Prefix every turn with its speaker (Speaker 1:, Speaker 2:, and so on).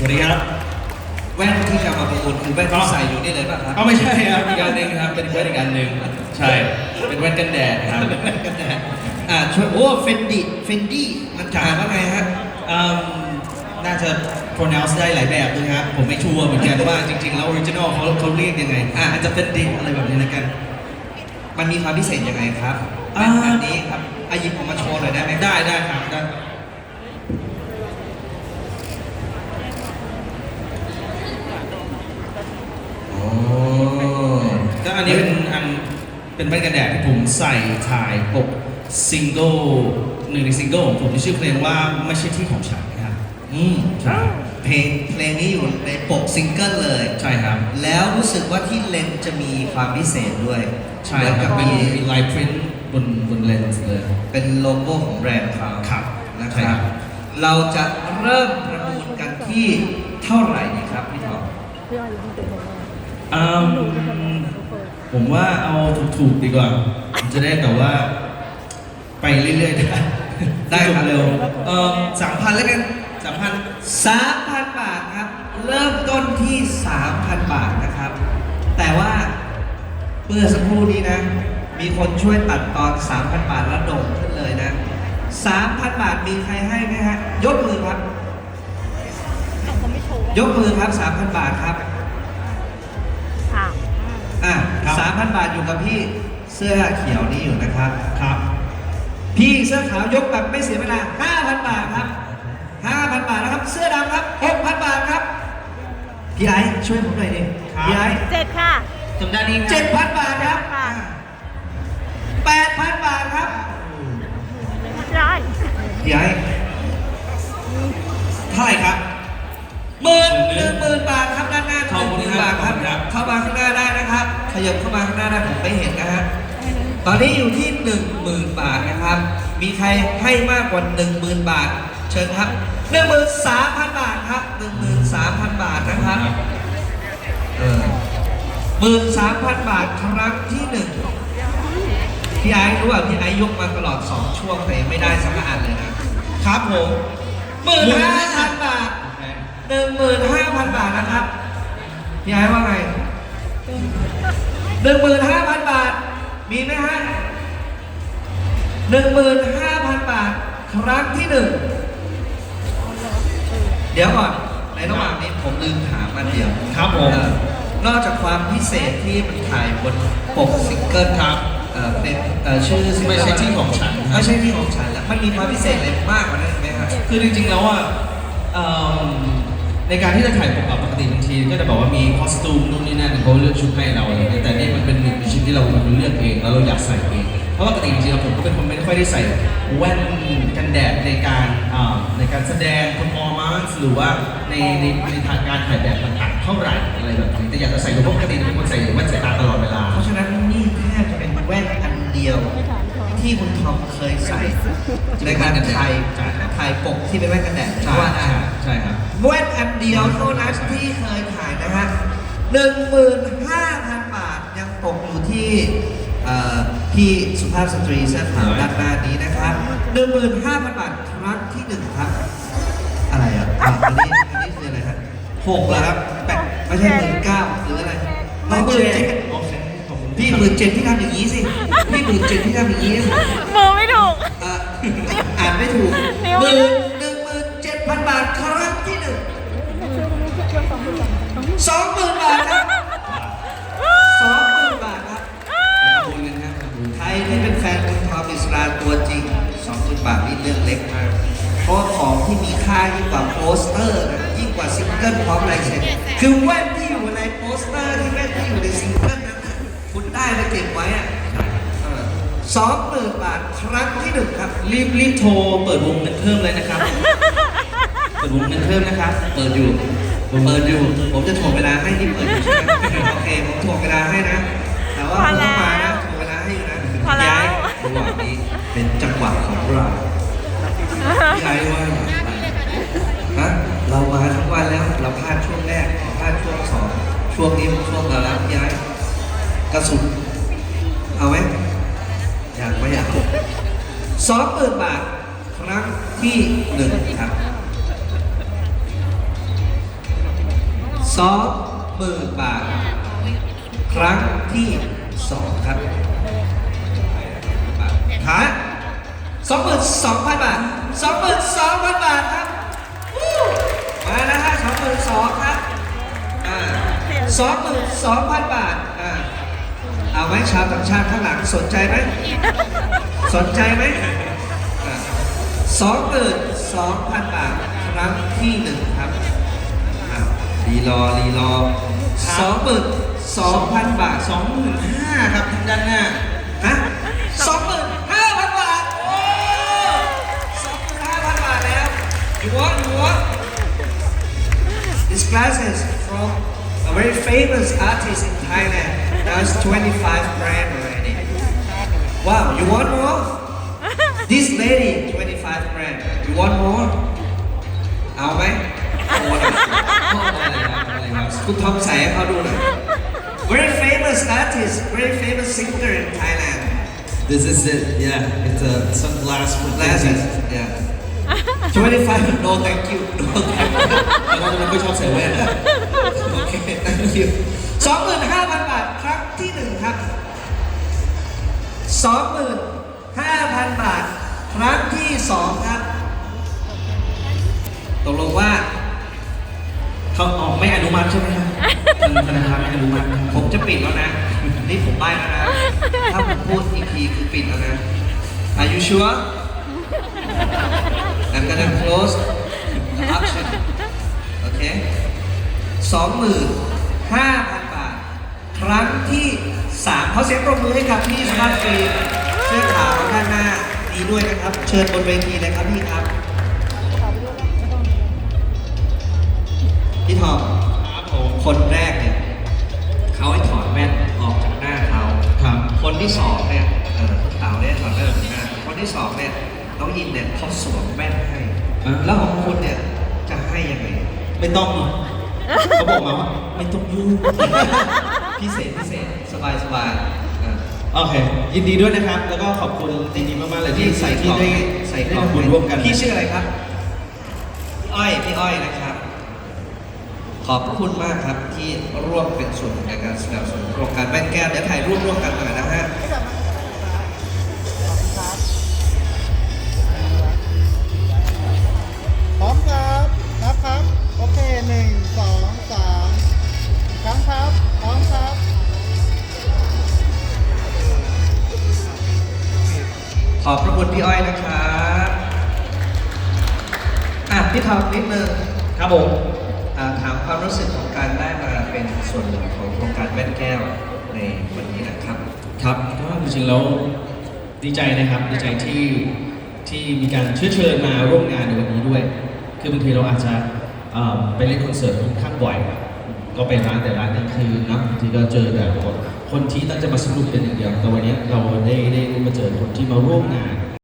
Speaker 1: สวัสดีครับ
Speaker 2: แว่นที่จะมาประมูลคือแว่นที่ใส่อยู่นี่เลยป่ะครับ
Speaker 1: เอาไม่ใช่ครับอีกอันหนึ่งครับเป็นแว่นอีกอันหนึ่งใช่ เป็นแว่นกันแดดครับ
Speaker 2: กันแดดอ่าช่วยโอ้เฟนดี้เฟนดี้มันอ่านว่าไงฮะ
Speaker 1: อืมน่าจะ pronounce ได้หลายแบบด้วยครับผมไม่ชัวร์เหมือนกันว่าจริงๆ แล้ว original เขาเขาเรียกยังไง อะอาจจะเป็นดิอะไรแบบนี้แล้วกัน
Speaker 2: มันมีความพิเศษยังไงครับ
Speaker 1: อ่า
Speaker 2: แว่นอันนี้ครับอาหยิบออกมาโชว์หน่อยได้ไหม
Speaker 1: ได้ได้ครับได้โอ้ก็ อันนี้เป็นอันเป็นแว่นกันแดดที่ผมใส่ถ่ายปกซิงเกิลหนึ่งในซิงเกิลของผมที่ชื่อเพลงว่าไม่ใช่ที่ของฉันนะครับ
Speaker 2: อืม
Speaker 1: ใช่
Speaker 2: เพลงเพลงนี้อยู่ในปกซิงเกิลเลย
Speaker 1: ใช่ครับ
Speaker 2: แล้วรู้สึกว่าที่เลนส์จะมีความพิเศษด้วย
Speaker 1: ใช่
Speaker 2: เหมือน
Speaker 1: ครั
Speaker 2: กั
Speaker 1: บบเป็น
Speaker 2: มี
Speaker 1: มีลายพรินต์บนบนเลนส์เลย
Speaker 2: เป็นโลโก้ของแบรนด์เขา
Speaker 1: ครับ
Speaker 2: นะ
Speaker 1: ใช่
Speaker 2: ค
Speaker 1: ครั
Speaker 2: รับ
Speaker 1: บ
Speaker 2: เราจะเริ่มประมูลกันที่เท่าไหร่ดีครับพี่ทอม
Speaker 1: อืม ผมว่าเอาถูกๆดีกว่าจะได้แบบว่า ไปเรื่อยๆได้
Speaker 2: ได้ครับ
Speaker 1: เร็วเออสามพันแล้วกันสามพัน
Speaker 2: สามพันบาทครับ เริ่มต้นที่สามพันบาทนะครับ แต่ว่าเมื่อสักครู่นี้นะ มีคนช่วยตัดตอน3,000บาทแล้วโด่งขึ้นเลยนะ3,000บาทมีใครให้ไหมฮะ ยกมือครับ ยกมือครับ3,000บาทครับ 3,000 บาทอยู่กับพี่เสื้อเขียวนี้อยู่นะครับ
Speaker 1: ครับ
Speaker 2: พี่เสื้อขาวยกแบบไม่เสียเวลา5,000 บาทครับ 5,000 บาทนะครับ เสื้อดำครับ 6,000 บาทครับ พี่ไอ้ช่วยผมหน่อยดิ
Speaker 1: ครับ
Speaker 2: พี่ไอ้
Speaker 3: เจ็ดค่ะ
Speaker 1: จำได้ดี
Speaker 2: เจ็ดพันบาทครับ
Speaker 3: ค่ะ
Speaker 2: แปดพันบาทครับ
Speaker 3: ได้
Speaker 2: พี่ไอ้เท่าไหร่ครับ หมื่นหนึ่งหมื่นบาทครับด้านหน้าห
Speaker 1: ขอบ
Speaker 2: นึ่ง
Speaker 1: คุณ
Speaker 2: หมื่น
Speaker 1: ครับ
Speaker 2: บาทครับเข้ามาข้างหน้าได้นะครับข ยับเข้ามาข้างหน้าได้ผมไม่เห็นนะฮะ ตอนนี้อยู่ที่หนึ่งหมื่นบาทนะครับ มีใครให้มากกว่าหนึ่งหมื่นบาท เชิญครับหนึ่งหมื่นสามพันบาทครับหนึ่งหมื่นสามพันบาทนะครับเออหมื่นสามพันบาทครั้งที่หนึ่งพี่ไอ้รู้ว่าพี่ไอ้ยกมาตลอดสองช่วงแต่ยังไม่ได้สักอันเลยนะครับผมหมื่นห้าพันบาทหนึ่งหมื่นห้าพันบาทนะครับ พี่ไอ้ว่าไง หนึ่งหมื่นห้าพันบาท มีไหมฮะหนึ่งหมื่นห้าพันบาท ครั้งที่หนึ่งเดี๋ยวก่อนในระหว่างนี้ผมลืมถามมันเดียว
Speaker 1: ครับผม
Speaker 2: เอ่อนอกจากความพิเศษที่มันถ่ายบนปกซิงเกิลครับเอ่อเป็นเอ่อชื่อซิงเกิล
Speaker 1: ไม่ใช่ที่ของฉันครับ
Speaker 2: ไม่ใช่ที่ของฉันแล้วมันมีความพิเศษอะไรมากกว่านั้นอีกไหมครับ
Speaker 1: คือจริงๆแล้วอะเอิ่ม ในการที่จะถ่ายปกปกติบางทีก็จะบอกว่ามีคอสตูมนู่นนี่นั่นเขาเลือกชุดให้เราอะไรเงี้ยแต่นี่มันเป็นหนึ่งในชุดที่เราเราเลือกเองแล้วเราอยากใส่เองเพราะปกติจริงๆผมก็เป็นคนไม่ค่อยได้ใส่แว่นกันแดดในการในการแสดง performance หรือว่าในในในทางการถ่ายแบบต่างๆเท่าไหร่อะไรแบบนี้แต่อยากจะใส่เพราะปกติเป็นคนใส่แว่นสายตาตลอดเวลา
Speaker 2: เพราะฉะนั้นนี่แทบจะเป็นแว่นอันเดียว ที่คุณทอมเคยใส่ในการถ่ายถ่ายปกที่เป็นแว่นกันแดด
Speaker 1: ใช่
Speaker 2: ว่าได้
Speaker 1: ใช่ใช่ครับ
Speaker 2: แว่นอันเดียวเท่านั้นที่เคยถ่ายนะฮะหนึ่งหมื่นห้าพันบาทยังตกอยู่ที่เอ่อพี่สุภาพสตรีเสื้อขาวด้านหน้านี้นะครับหนึ่งหมื่นห้าพันบาทครั้งที่หนึ่งครับ อะไรอะอะอันนี้อันนี้คืออะไรฮะหกแล้วครับแปดไม่ใช่หมื่นเก้าหรืออะไรหมื่นเจ็ด
Speaker 1: โอเคขอบคุณ
Speaker 2: พี่หมื่นเจ็ดพี่ทำอย่างนี้สิ หมื่นเจ็ดพี่ทำอย่างนี้สิ
Speaker 3: มือไม่ถูก
Speaker 2: เอ่ออ่านไม่ถูก
Speaker 3: นิ้ว
Speaker 2: หมื่นหนึ่งหมื่นเจ็ดพันบาทครั้งที่หนึ่งสองหมื่นบาทครับสองหมื่นบาทครับ
Speaker 1: ขอบคุณนะครับขอบคุณ
Speaker 2: ใครที่เป็นแฟนคุณทอมอิสราตัวจริงสองหมื่นบาทนี่เรื่องเล็กมากเพราะของที่มีค่ายิ่งกว่าโปสเตอร์นะยิ่งกว่าซิงเกิลพร้อมลายเซ็นคือแว่นที่อยู่ในโปสเตอร์ที่แว่นที่อยู่ในซิงเกิลนั้นน่ะคุณได้ไปเก็บไว้อะ สองหมื่นบาทครั้งที่หนึ่งครับ
Speaker 1: รีบรีบโทรเปิดวงเงินเพิ่มเลยนะครับ เปิดวงเงินเพิ่มนะครับ
Speaker 2: เปิดอยู่เปิดอยู่ ผมจะถ่วงเวลาให้ที่เปิดอยู่ใช่ไหมโอเค ผมถ่วงเวลาให้นะ แต่ว่า
Speaker 3: พ
Speaker 2: คุ
Speaker 3: อ
Speaker 2: ณ
Speaker 3: แล้
Speaker 2: ต้อง
Speaker 3: ว
Speaker 2: มานะถ่วงเวลาให้อยู่นะ
Speaker 3: พอแล้ว
Speaker 2: ย้ายระหว่างนี้เป็นจังหวะของเราย้ายว่าฮะเรามาทั้งวันแล้ว เราพลาดช่วงแรก พลาดช่วงสอง ช่วงนี้เป็นช่วงเราแล้วย้ายกระสุน สองหมื่นบาทครั้งที่หนึ่งครับสองหมื่นบาท ครั้งที่สองครับหาสองหมื่นสองพันบาทสองหมื่นสองพันบาทครับมาแล้วฮะสองหมื่นสองครับสองหมื่นสองพันบาทอ่าเอาไหมชาวต่างชาติข้างหลังสนใจไหม สนใจไหมสองหมื่นสองพันบาทครั้งที่หนึ่งครับรีรอรีรอสองหมื่นสองพันบาท
Speaker 1: สองหมื่นห้าครับทางด้านหน้า
Speaker 2: ฮะสองหมื่นห้าพันบาทโอ้สองหมื่นห้าพันบาทแล้ว you want you want this glasses from a very famous artist in Thailand that's 25 brand already wow you want more this lady 25 brand you want more เอาไหมเอาอะไรเอาอะไรครับเอาอะไรครับคุณทอมใส่ให้เขาดูหน่อย very famous artist very famous singer in Thailand
Speaker 1: This is it yeah it's a sunglass for
Speaker 2: glasses yeah 25 no thank you no thank you
Speaker 1: แต่ว่ามันไม่ชอบใส่แว่น
Speaker 2: โอเค thank you 25,000 บาท ครั้งที่หนึ่งครับ 25,000 บาท ครั้งที่สองครับ ตกลงว่า
Speaker 1: เขาออกไม่อนุมัติใช่ไหมครับทางธนาคารไม่อนุมัตินะครับ
Speaker 2: ผมจะปิดแล้วนะ นี่ผมใบ้แล้วนะ ถ้าผมพูดอีกทีคือปิดแล้วนะ Are you sure I'm gonna close the auction โอเคสองหมื่นห้าพันบาท ครั้งที่ สามเขาเสียงปรบมือให้กับพี่สมาร์ทฟรีเสื้อขาวด้านหน้านี้ด้วยนะครับ เชิญบนเวทีเลยครับพี่ครับพี่ทอม
Speaker 1: ครับผม
Speaker 2: คนแรกเนี่ยเขาให้ถอดแว่นออกจากหน้าเขา
Speaker 1: ครับ
Speaker 2: คนที่สองเนี่ยเออคุณเต๋าเนี่ยถอดแว่นออกจากหน้าคนที่สองเนี่ยน้องอินเนี่ยเขาสวมแว่นให้
Speaker 1: อะ
Speaker 2: แล้วของคุณเนี่ยจะให้ยังไง
Speaker 1: ไม่ต้องเขาบอกมาว่าไม่ต้องยุ่ง
Speaker 2: พิเศษพิเศษสบายสบายเออ
Speaker 1: โอเค ยินดีด้วยนะครับ แล้วก็ขอบคุณดีดีมากๆเลย
Speaker 2: ที่
Speaker 1: ที่
Speaker 2: ใส่
Speaker 1: ใส่
Speaker 2: ที่
Speaker 1: ที่
Speaker 2: ได้
Speaker 1: ได้
Speaker 2: ใส่
Speaker 1: ใส่
Speaker 2: ของ
Speaker 1: ทำบุญร่วมกัน
Speaker 2: พี่ชื่ออะไรครับพี่อ้อยพี่อ้อยนะครับ ขอบพระคุณมากครับที่ร่วมเป็นส่วนหนึ่งในการสนับสนุนโครงการแว่นแก้วเดี๋ยวถ่ายรูปร่วมกันหน่อยนะฮะ
Speaker 4: พ
Speaker 2: อบพระคุณพี่อ้อยนะครับอะพี่ทอมนิดนึง
Speaker 1: ครับผม
Speaker 2: อ่าถามความรู้สึกของการได้มาเป็นส่วนหนึ่งของโครงการแว่นแก้วในวันนี้นะครับ
Speaker 1: ครับก็จริงๆแล้วดีใจนะครับดีใจที่ที่มีการเชื้อเชิญมาร่วมงานในวันนี้ด้วย คือบางทีเราอาจจะเอ่อไปเล่นคอนเสิร์ตค่อนข้างบ่อย ก็ไปร้านแต่ร้านกลางคืนนะบางทีก็เจอแต่คน คนที่ตั้งใจมาสนุกกันอย่างเดียวแต่วันนี้เราได้ได้ได้มาเจอคนที่มาร่วมงาน